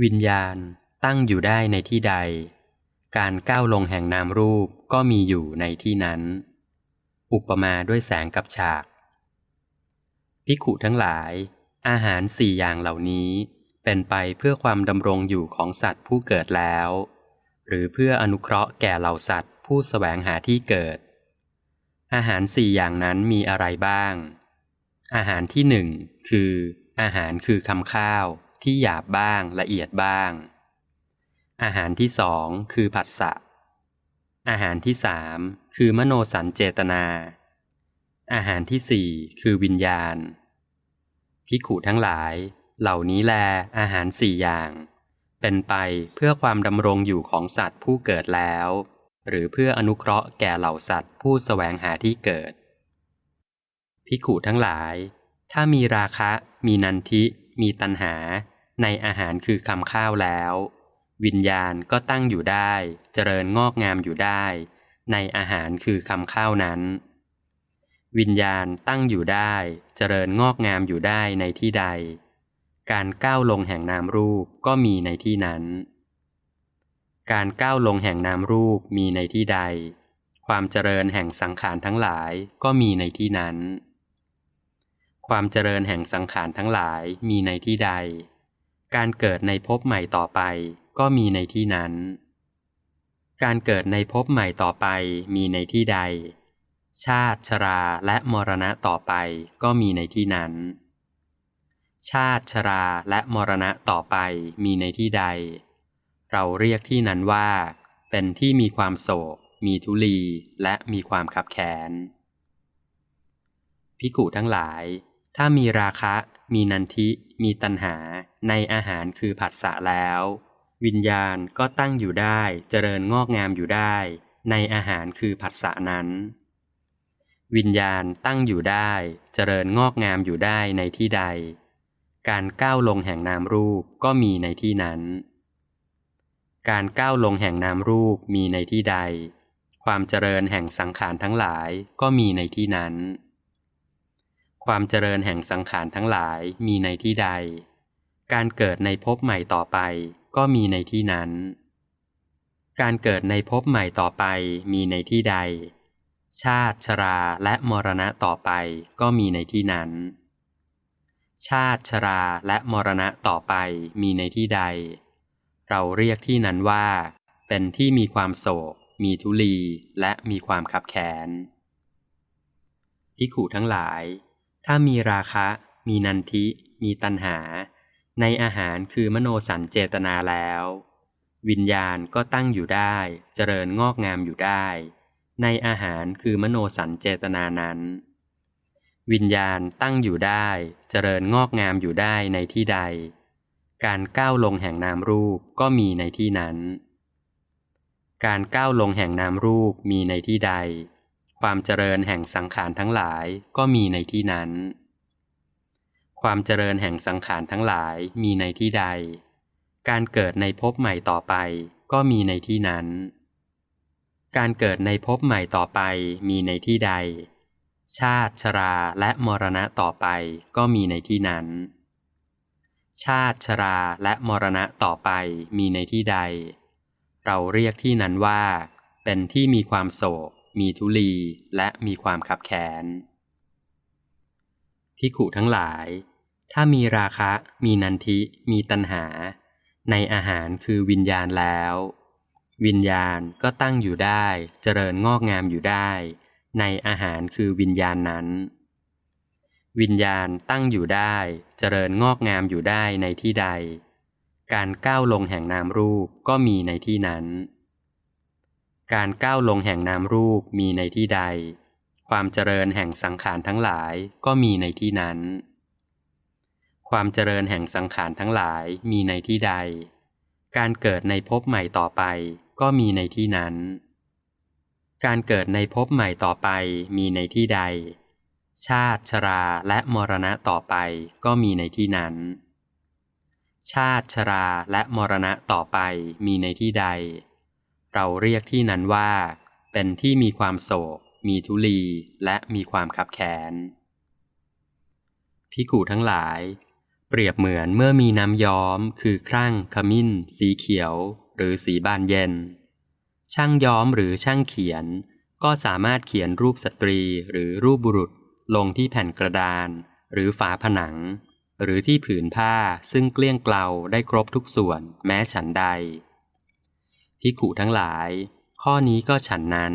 วิญญาณตั้งอยู่ได้ในที่ใด การก้าวลงแห่งนามรูปก็มีอยู่ในที่นั้น อุปมาด้วยแสงกับฉาก พิขุทั้งหลาย อาหารสี่อย่างเหล่านี้ เป็นไปเพื่อความดำรงอยู่ของสัตว์ผู้เกิดแล้ว หรือเพื่ออนุเคราะห์แก่เหล่าสัตว์ผู้สแสวงหาที่เกิด อาหารสี่อย่างนั้นมีอะไรบ้าง อาหารที่หนึ่งคือ อาหารคือคำข้าว ที่หยาบบ้างละเอียดบ้าง อาหารที่สองคือผัสสะ อาหารที่สามคือมโนสัญเจตนา อาหารที่สี่คือวิญญาณ พิขุทั้งหลาย เหล่านี้แลอาหารสี่อย่าง เป็นไปเพื่อความดำรงอยู่ของสัตว์ผู้เกิดแล้ว หรือเพื่ออนุเคราะห์แก่เหล่าสัตว์ผู้สแสวงหาที่เกิด พิขุทั้งหลาย ถ้ามีราคะ มีนันทิ มีตัณหา ในอาหารคือคำข้าวแล้ว วิญญาณก็ตั้งอยู่ได้ เจริญงอกงามอยู่ได้ ในอาหารคือคำข้าวนั้น วิญญาณตั้งอยู่ได้ เจริญงอกงามอยู่ได้ในที่ใด การก้าวลงแห่งนามรูปก็มีในที่นั้น การก้าวลงแห่งนามรูปมีในที่ใด ความเจริญแห่งสังขารทั้งหลายก็มีในที่นั้น ความเจริญแห่งสังขารทั้งหลายมีในที่ใด การเกิดในภพใหม่ต่อไป ก็มีในที่นั้น การเกิดในภพใหม่ต่อไปมีในที่ใด ชาติชราและมรณะต่อไปก็มีในที่นั้น ชาติชราและมรณะต่อไปมีในที่ใด เราเรียกที่นั้นว่า เป็นที่มีความโศก มีทุลีและมีความขับแค้นพิกุทั้งหลาย ถ้ามีราคะ มีนันทิ มีตัณหา ในอาหารคือผัสสะแล้ว วิญญาณก็ตั้งอยู่ได้เจริญงอกงามอยู่ได้ ในอาหารคือผัสสะนั้น วิญญาณตั้งอยู่ได้เจริญงอกงามอยู่ได้ในที่ใด การก้าวลงแห่งนามรูปก็มีในที่นั้น การก้าวลงแห่งนามรูปมีในที่ใด ความเจริญแห่งสังขารทั้งหลายก็มีในที่นั้น ความเจริญแห่งสังขารทั้งหลายมีในที่ใด การเกิดในภพใหม่ต่อไปก็มีในที่นั้น การเกิดในภพใหม่ต่อไปมีในที่ใด ชาติชราและมรณะต่อไปก็มีในที่นั้น ชาติชราและมรณะต่อไปมีในที่ใด เราเรียกที่นั้นว่า เป็นที่มีความโศก มีทุลีและมีความขับแค้นพิขุทั้งหลาย ถ้ามีราคะ มีนันทิ มีตัณหา ในอาหารคือมโนสัญเจตนาแล้ว วิญญาณก็ตั้งอยู่ได้ เจริญงอกงามอยู่ได้ ในอาหารคือมโนสัญเจตนานั้น วิญญาณตั้งอยู่ได้ เจริญงอกงามอยู่ได้ในที่ใด การก้าวลงแห่งนามรูปก็มีในที่นั้น การก้าวลงแห่งนามรูปมีในที่ใด ความเจริญแห่งสังขารทั้งหลายก็มีในที่นั้น ความเจริญแห่งสังขารทั้งหลายมีในที่ใด การเกิดในภพใหม่ต่อไปก็มีในที่นั้น การเกิดในภพใหม่ต่อไปมีในที่ใด ชาติชราและมรณะต่อไปก็มีในที่นั้น ชาติชราและมรณะต่อไปมีในที่ใด เราเรียกที่นั้นว่า เป็นที่มีความโศก มีทุลีและมีความขับแค้นพิขุทั้งหลาย ถ้ามีราคะ มีนันทิ มีตัณหา ในอาหารคือวิญญาณแล้ว วิญญาณก็ตั้งอยู่ได้ เจริญงอกงามอยู่ได้ ในอาหารคือวิญญาณนั้น วิญญาณตั้งอยู่ได้ เจริญงอกงามอยู่ได้ในที่ใด การก้าวลงแห่งนามรูปก็มีในที่นั้น การก้าวลงแห่งนามรูปมีในที่ใด ความเจริญแห่งสังขารทั้งหลายก็มีในที่นั้น ความเจริญแห่งสังขารทั้งหลายมีในที่ใด การเกิดในภพใหม่ต่อไปก็มีในที่นั้น การเกิดในภพใหม่ต่อไปมีในที่ใด ชาติชราและมรณะต่อไปก็มีในที่นั้น ชาติชราและมรณะต่อไปมีในที่ใด เราเรียกที่นั้นว่า เป็นที่มีความโศก มีทุลี และมีความขับแค้นพิกูทั้งหลาย เปรียบเหมือนเมื่อมีน้ำย้อม คือครั่งขมิ้น สีเขียว หรือสีบานเย็น ช่างย้อมหรือช่างเขียน ก็สามารถเขียนรูปสตรีหรือรูปบุรุษลงที่แผ่นกระดาน หรือฝาผนัง หรือที่ผืนผ้าซึ่งเกลี้ยงเกลาได้ครบทุกส่วนแม้ฉันใด พิกุทั้งหลาย ข้อนี้ก็ฉันนั้น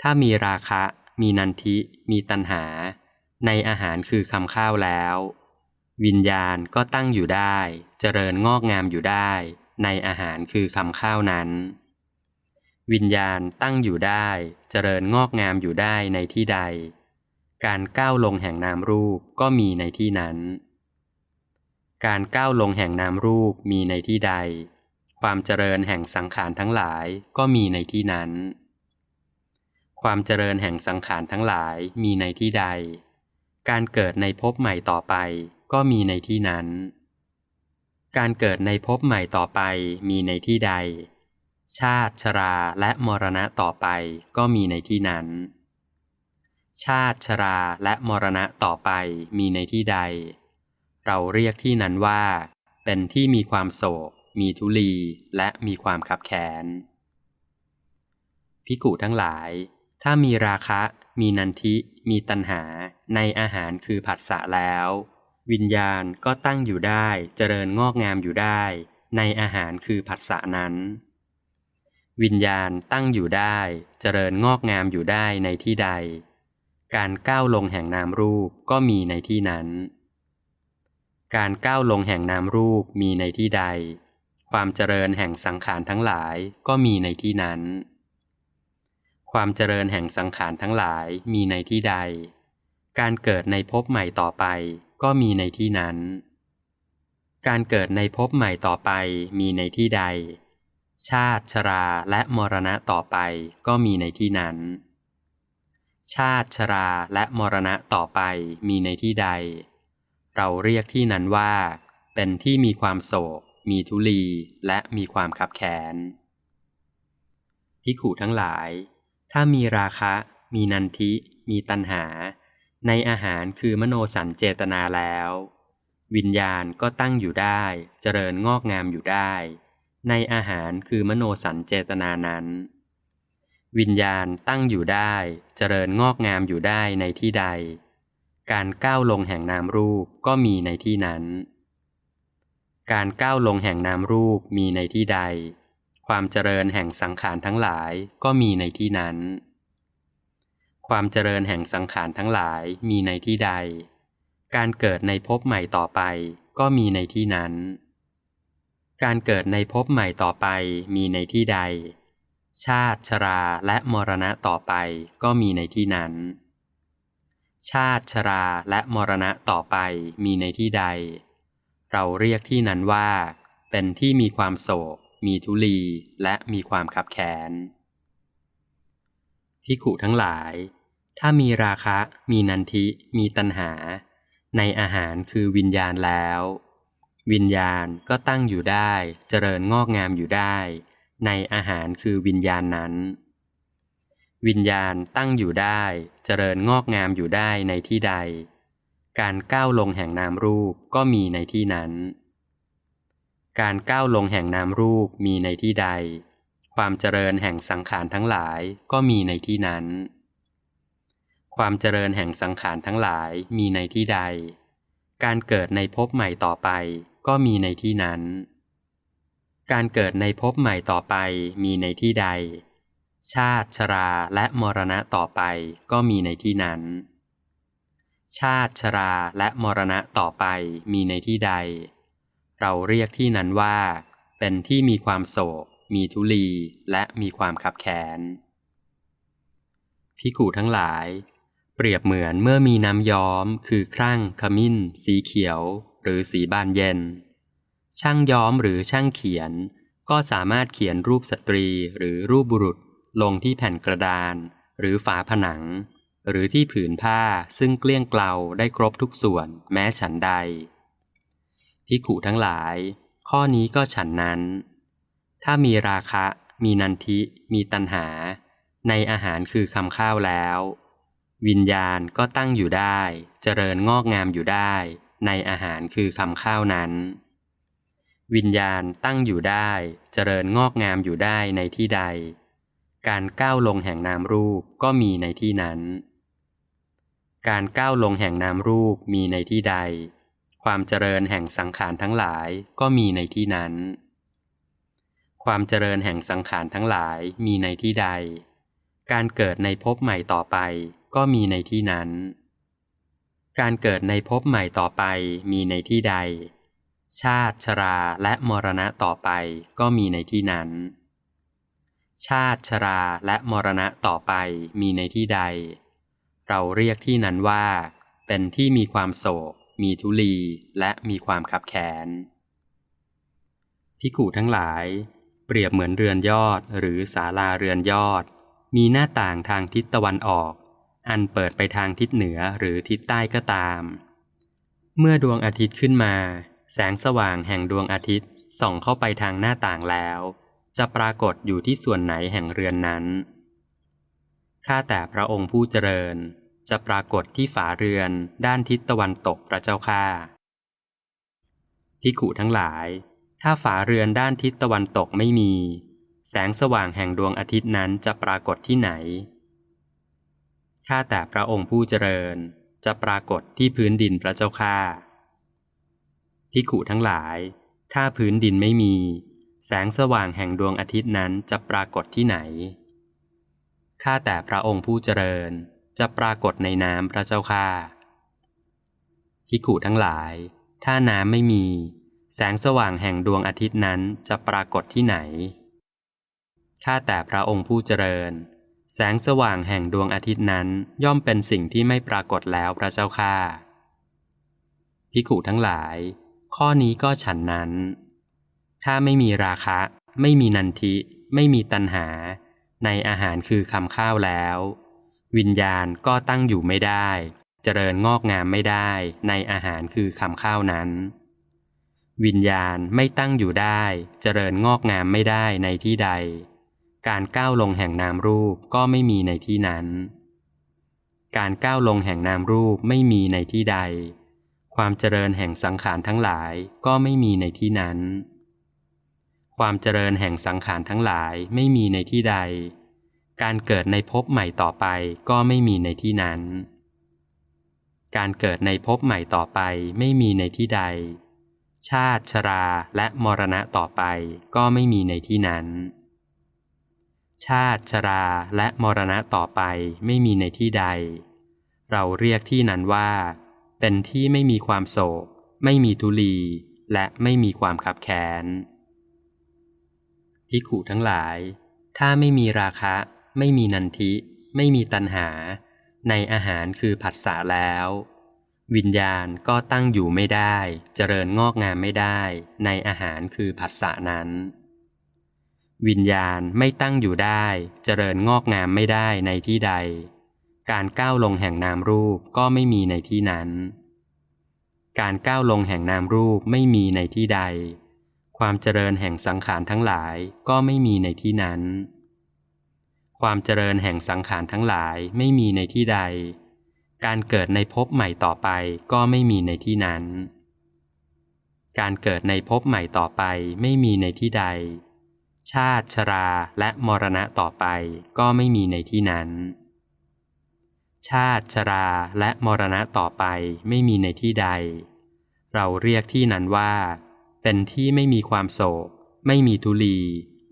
ถ้ามีราคะ มีนันทิ มีตัณหา ในอาหารคือคำข้าวแล้ว วิญญาณก็ตั้งอยู่ได้ เจริญงอกงามอยู่ได้ ในอาหารคือคำข้าวนั้น วิญญาณตั้งอยู่ได้ เจริญงอกงามอยู่ได้ในที่ใด การก้าวลงแห่งนามรูปก็มีในที่นั้นการก้าวลงแห่งนามรูปมีในที่ใด ความเจริญแห่งสังขารทั้งหลายก็มีในที่นั้น ความเจริญแห่งสังขารทั้งหลายมีในที่ใด การเกิดในภพใหม่ต่อไปก็มีในที่นั้น การเกิดในภพใหม่ต่อไปมีในที่ใด ชาติชราและมรณะต่อไปก็มีในที่นั้น ชาติชราและมรณะต่อไปมีในที่ใด เราเรียกที่นั้นว่า เป็นที่มีความโศก มีทุลีและมีความขับแค้นพิกุทั้งหลาย ถ้ามีราคะ มีนันทิ มีตัณหา ในอาหารคือผัสสะแล้ว วิญญาณก็ตั้งอยู่ได้เจริญงอกงามอยู่ได้ ในอาหารคือผัสสะนั้น วิญญาณตั้งอยู่ได้เจริญงอกงามอยู่ได้ในที่ใด การก้าวลงแห่งนามรูปก็มีในที่นั้น การก้าวลงแห่งนามรูปมีในที่ใด ความเจริญแห่งสังขารทั้งหลายก็มีในที่นั้น ความเจริญแห่งสังขารทั้งหลายมีในที่ใด การเกิดในภพใหม่ต่อไปก็มีในที่นั้น การเกิดในภพใหม่ต่อไปมีในที่ใด ชาติชราและมรณะต่อไปก็มีในที่นั้น ชาติชราและมรณะต่อไปมีในที่ใด เราเรียกที่นั้นว่า เป็นที่มีความโศก มีทุลีและมีความขับแค้นพิขูทั้งหลาย ถ้ามีราคะ มีนันทิ มีตัณหา ในอาหารคือมโนสัญเจตนาแล้ว วิญญาณก็ตั้งอยู่ได้ เจริญงอกงามอยู่ได้ ในอาหารคือมโนสัญเจตนานั้น วิญญาณตั้งอยู่ได้ เจริญงอกงามอยู่ได้ในที่ใด การก้าวลงแห่งนามรูปก็มีในที่นั้น การก้าวลงแห่งนามรูปมีในที่ใด ความเจริญแห่งสังขารทั้งหลายก็มีในที่นั้น ความเจริญแห่งสังขารทั้งหลายมีในที่ใด การเกิดในภพใหม่ต่อไปก็มีในที่นั้น การเกิดในภพใหม่ต่อไปมีในที่ใด ชาติชราและมรณะต่อไปก็มีในที่นั้น ชาติชราและมรณะต่อไปมีในที่ใด เราเรียกที่นั้นว่า เป็นที่มีความโศก มีทุลี และมีความขับแค้นพิขุทั้งหลาย ถ้ามีราคะ มีนันทิ มีตัณหา ในอาหารคือวิญญาณแล้ว วิญญาณก็ตั้งอยู่ได้ เจริญงอกงามอยู่ได้ ในอาหารคือวิญญาณนั้น วิญญาณตั้งอยู่ได้ เจริญงอกงามอยู่ได้ในที่ใด การก้าวลงแห่งนามรูปก็มีในที่นั้น การก้าวลงแห่งนามรูปมีในที่ใด ความเจริญแห่งสังขารทั้งหลายก็มีในที่นั้น ความเจริญแห่งสังขารทั้งหลายมีในที่ใด การเกิดในภพใหม่ต่อไปก็มีในที่นั้น การเกิดในภพใหม่ต่อไปมีในที่ใด ชาติชราและมรณะต่อไปก็มีในที่นั้น ชาติชราและมรณะต่อไปมีในที่ใด เราเรียกที่นั้นว่า เป็นที่มีความโศก มีทุลีและมีความขับแค้นพิกูทั้งหลาย เปรียบเหมือนเมื่อมีน้ำย้อม คือครั่งขมิ้น สีเขียว หรือสีบานเย็น ช่างย้อมหรือช่างเขียน ก็สามารถเขียนรูปสตรีหรือรูปบุรุษลงที่แผ่นกระดาน หรือฝาผนัง หรือที่ผืนผ้าซึ่งเกลี้ยงเกลาได้ครบทุกส่วนแม้ฉันใดพิกุทั้งหลาย ข้อนี้ก็ฉันนั้น ถ้ามีราคะ มีนันทิ มีตัณหา ในอาหารคือคำข้าวแล้ว วิญญาณก็ตั้งอยู่ได้ เจริญงอกงามอยู่ได้ ในอาหารคือคำข้าวนั้น วิญญาณตั้งอยู่ได้ เจริญงอกงามอยู่ได้ในที่ใด การก้าวลงแห่งนามรูปก็มีในที่นั้น การก้าวลงแห่งนามรูปมีในที่ใด ความเจริญแห่งสังขารทั้งหลายก็มีในที่นั้น ความเจริญแห่งสังขารทั้งหลายมีในที่ใด การเกิดในภพใหม่ต่อไปก็มีในที่นั้น การเกิดในภพใหม่ต่อไปมีในที่ใด ชาติชราและมรณะต่อไปก็มีในที่นั้น ชาติชราและมรณะต่อไปมีในที่ใด เราเรียกที่นั้นว่า เป็นที่มีความโศก มีทุลี และมีความขับแขนพิกูทั้งหลาย เปรียบเหมือนเรือนยอดหรือศาลาเรือนยอด มีหน้าต่างทางทิศตะวันออก อันเปิดไปทางทิศเหนือหรือทิศใต้ก็ตาม เมื่อดวงอาทิตย์ขึ้นมา แสงสว่างแห่งดวงอาทิตย์ส่องเข้าไปทางหน้าต่างแล้ว จะปรากฏอยู่ที่ส่วนไหนแห่งเรือนนั้น ข้าแต่พระองค์ผู้เจริญ จะปรากฏที่ฝาเรือนด้านทิศตะวันตกพระเจ้าข้าพิขุทั้งหลาย ถ้าฝาเรือนด้านทิศตะวันตกไม่มี แสงสว่างแห่งดวงอาทิตย์นั้นจะปรากฏที่ไหน ข้าแต่พระองค์ผู้เจริญ จะปรากฏที่พื้นดินพระเจ้าข้าพิขุทั้งหลาย ถ้าพื้นดินไม่มี แสงสว่างแห่งดวงอาทิตย์นั้นจะปรากฏที่ไหน ข้าแต่พระองค์ผู้เจริญ จะปรากฏในน้ำพระเจ้าข้าพิขุทั้งหลาย ถ้าน้ำไม่มี แสงสว่างแห่งดวงอาทิตย์นั้นจะปรากฏที่ไหน ข้าแต่พระองค์ผู้เจริญ แสงสว่างแห่งดวงอาทิตย์นั้นย่อมเป็นสิ่งที่ไม่ปรากฏแล้วพระเจ้าข้าพิขุทั้งหลาย ข้อนี้ก็ฉันนั้น ถ้าไม่มีราคะ ไม่มีนันทิ ไม่มีตัณหา ในอาหารคือคำข้าวแล้ว วิญญาณก็ตั้งอยู่ไม่ได้ เจริญงอกงามไม่ได้ ในอาหารคือคำข้าวนั้น วิญญาณไม่ตั้งอยู่ได้ เจริญงอกงามไม่ได้ในที่ใด การก้าวลงแห่งนามรูปก็ไม่มีในที่นั้น การก้าวลงแห่งนามรูปไม่มีในที่ใด ความเจริญแห่งสังขารทั้งหลายก็ไม่มีในที่นั้น ความเจริญแห่งสังขารทั้งหลายไม่มีในที่ใด การเกิดในภพใหม่ต่อไปก็ไม่มีในที่นั้น การเกิดในภพใหม่ต่อไปไม่มีในที่ใด ชาติชราและมรณะต่อไปก็ไม่มีในที่นั้น ชาติชราและมรณะต่อไปไม่มีในที่ใด เราเรียกที่นั้นว่า เป็นที่ไม่มีความโศก ไม่มีทุลี และไม่มีความขับแค้น พิขุทั้งหลาย ถ้าไม่มีราคะ ไม่มีนันทิ ไม่มีตัณหา ในอาหารคือผัสสะแล้ว วิญญาณก็ตั้งอยู่ไม่ได้ เจริญงอกงามไม่ได้ ในอาหารคือผัสสะนั้น วิญญาณไม่ตั้งอยู่ได้ เจริญงอกงามไม่ได้ในที่ใด การก้าวลงแห่งนามรูปก็ไม่มีในที่นั้น การก้าวลงแห่งนามรูปไม่มีในที่ใด ความเจริญแห่งสังขารทั้งหลายก็ไม่มีในที่นั้น ความเจริญแห่งสังขารทั้งหลายไม่มีในที่ใด การเกิดในภพใหม่ต่อไปก็ไม่มีในที่นั้น การเกิดในภพใหม่ต่อไปไม่มีในที่ใด ชาติชราและมรณะต่อไปก็ไม่มีในที่นั้น ชาติชราและมรณะต่อไปไม่มีในที่ใด เราเรียกที่นั้นว่า เป็นที่ไม่มีความโศก ไม่มีทุลี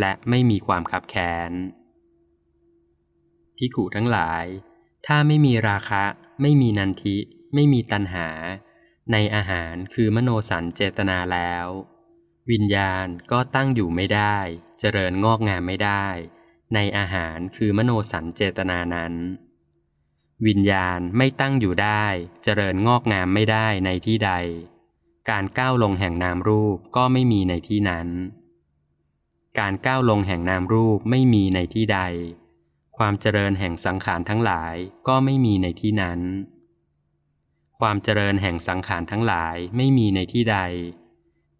และไม่มีความขับแค้นพิขุทั้งหลาย ถ้าไม่มีราคะ ไม่มีนันทิ ไม่มีตัณหา ในอาหารคือมโนสันเจตนาแล้ว วิญญาณก็ตั้งอยู่ไม่ได้ เจริญงอกงามไม่ได้ ในอาหารคือมโนสันเจตนานั้น วิญญาณไม่ตั้งอยู่ได้ เจริญงอกงามไม่ได้ในที่ใด การก้าวลงแห่งนามรูปก็ไม่มีในที่นั้น การก้าวลงแห่งนามรูปไม่มีในที่ใด ความเจริญแห่งสังขารทั้งหลายก็ไม่มีในที่นั้น ความเจริญแห่งสังขารทั้งหลายไม่มีในที่ใด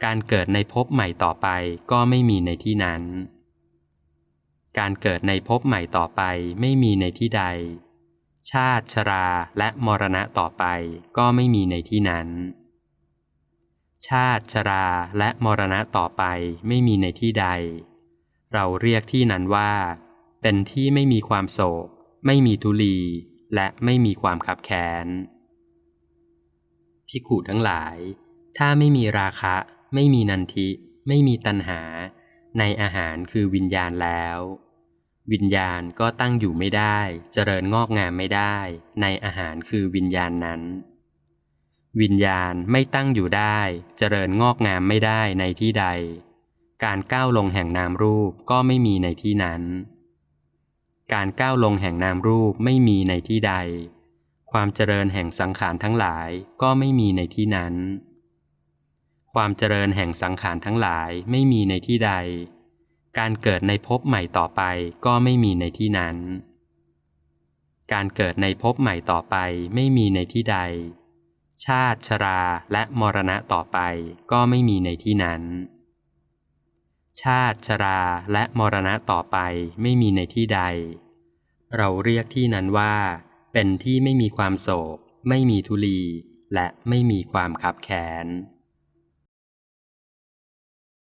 การเกิดในภพใหม่ต่อไปก็ไม่มีในที่นั้น การเกิดในภพใหม่ต่อไปไม่มีในที่ใด ชาติชราและมรณะต่อไปก็ไม่มีในที่นั้น ชาติชราและมรณะต่อไปไม่มีในที่ใด เราเรียกที่นั้นว่า เป็นที่ไม่มีความโศก ไม่มีทุลี และไม่มีความขับแค้นพิกขุทั้งหลาย ถ้าไม่มีราคะ ไม่มีนันทิ ไม่มีตัณหา ในอาหารคือวิญญาณแล้ว วิญญาณก็ตั้งอยู่ไม่ได้ เจริญงอกงามไม่ได้ ในอาหารคือวิญญาณนั้น วิญญาณไม่ตั้งอยู่ได้ เจริญงอกงามไม่ได้ในที่ใด การก้าวลงแห่งนามรูปก็ไม่มีในที่นั้น การก้าวลงแห่งนามรูปไม่มีในที่ใด ความเจริญแห่งสังขารทั้งหลายก็ไม่มีในที่นั้น ความเจริญแห่งสังขารทั้งหลายไม่มีในที่ใด การเกิดในภพใหม่ต่อไปก็ไม่มีในที่นั้น การเกิดในภพใหม่ต่อไปไม่มีในที่ใด ชาติชราและมรณะต่อไปก็ไม่มีในที่นั้น ชาติชราและมรณะต่อไปไม่มีในที่ใด เราเรียกที่นั้นว่า เป็นที่ไม่มีความโศก ไม่มีทุลี และไม่มีความขับแขน